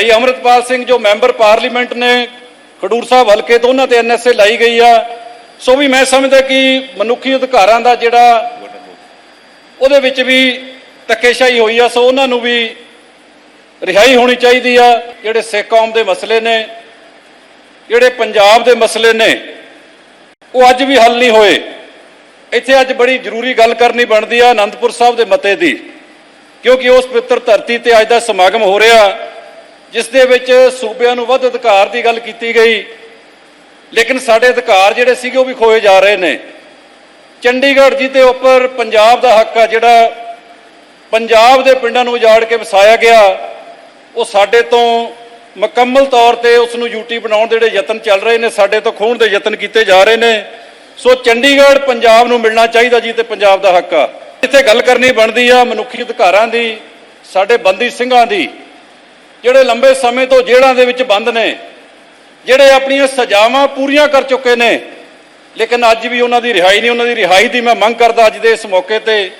ਭਾਈ ਅਮਰਤਪਾਲ ਸਿੰਘ ਜੋ member parliament ਨੇ ਖਡੂਰ ਸਾਹਿਬ ਹਲਕੇ ਤੋਂ, ਉਹਨਾਂ ਤੇ ਐਨਐਸਏ ਲਾਈ ਗਈ ਆ। ਸੋ ਵੀ ਮੈਂ ਸਮਝਦਾ ਕਿ ਮਨੁੱਖੀ ਅਧਿਕਾਰਾਂ ਦਾ ਜਿਹੜਾ ਉਹਦੇ ਵਿੱਚ ਵੀ ਧੱਕੇਸ਼ਾਹੀ ਹੋਈ ਆ, ਸੋ ਉਹਨਾਂ ਨੂੰ ਵੀ ਰਿਹਾਈ ਹੋਣੀ ਚਾਹੀਦੀ ਆ। ਜਿਹੜੇ ਸਿੱਖ ਕੌਮ ਦੇ ਮਸਲੇ ਨੇ, ਜਿਹੜੇ ਪੰਜਾਬ ਦੇ ਮਸਲੇ ਨੇ, ਉਹ ਅੱਜ ਵੀ ਹੱਲ ਨਹੀਂ ਹੋਏ। ਇੱਥੇ ਅੱਜ ਬੜੀ ਜ਼ਰੂਰੀ ਗੱਲ ਕਰਨੀ ਬਣਦੀ ਆ ਆਨੰਦਪੁਰ ਸਾਹਿਬ ਦੇ ਮਤੇ ਦੀ, ਕਿਉਂਕਿ ਉਸ ਪਵਿੱਤਰ ਧਰਤੀ ਤੇ ਅੱਜ ਦਾ ਸਮਾਗਮ ਹੋ ਰਿਹਾ। ਜਿਸ ਦੇ ਵਿੱਚ ਸੂਬਿਆਂ ਨੂੰ ਵੱਧ ਅਧਿਕਾਰ ਦੀ ਗੱਲ ਕੀਤੀ ਗਈ। ਲੇਕਿਨ ਸਾਡੇ ਅਧਿਕਾਰ ਜਿਹੜੇ ਸੀਗੇ ਉਹ ਵੀ ਖੋਏ ਜਾ ਰਹੇ ਨੇ। ਚੰਡੀਗੜ੍ਹ ਜੀ ਦੇ ਉੱਪਰ ਪੰਜਾਬ ਦਾ ਹੱਕ ਆ, ਜਿਹੜਾ ਪੰਜਾਬ ਦੇ ਪਿੰਡਾਂ ਨੂੰ ਉਜਾੜ ਕੇ ਵਸਾਇਆ ਗਿਆ, ਉਹ ਸਾਡੇ ਤੋਂ ਮੁਕੰਮਲ ਤੌਰ ਤੇ ਉਸ ਨੂੰ ਯੂਟੀ ਬਣਾਉਣ ਦੇ ਜਿਹੜੇ ਯਤਨ ਚੱਲ ਰਹੇ ਨੇ, ਸਾਡੇ ਤੋਂ ਖੋਹਣ ਦੇ ਯਤਨ ਕੀਤੇ ਜਾ ਰਹੇ ਨੇ। ਸੋ ਚੰਡੀਗੜ੍ਹ ਪੰਜਾਬ ਨੂੰ ਮਿਲਣਾ ਚਾਹੀਦਾ ਜੀ ਤੇ ਪੰਜਾਬ ਦਾ ਹੱਕ ਆ। ਇੱਥੇ ਗੱਲ ਕਰਨੀ ਬਣਦੀ ਆ ਮਨੁੱਖੀ ਅਧਿਕਾਰਾਂ ਦੀ, ਸਾਡੇ ਬੰਦੀ ਸਿੰਘਾਂ ਦੀ। ਜਿਹੜੇ ਲੰਬੇ ਸਮੇਂ ਤੋਂ ਜੇਲ੍ਹਾਂ ਦੇ ਵਿੱਚ ਬੰਦ ਨੇ, ਜਿਹੜੇ ਆਪਣੀਆਂ ਸਜ਼ਾਵਾਂ ਪੂਰੀਆਂ ਕਰ ਚੁੱਕੇ ਨੇ, ਲੇਕਿਨ ਅੱਜ ਵੀ ਉਹਨਾਂ ਦੀ ਰਿਹਾਈ ਨਹੀਂ, ਉਹਨਾਂ ਦੀ ਰਿਹਾਈ ਦੀ ਮੈਂ ਮੰਗ ਕਰਦਾ ਅੱਜ ਦੇ ਇਸ ਮੌਕੇ ਤੇ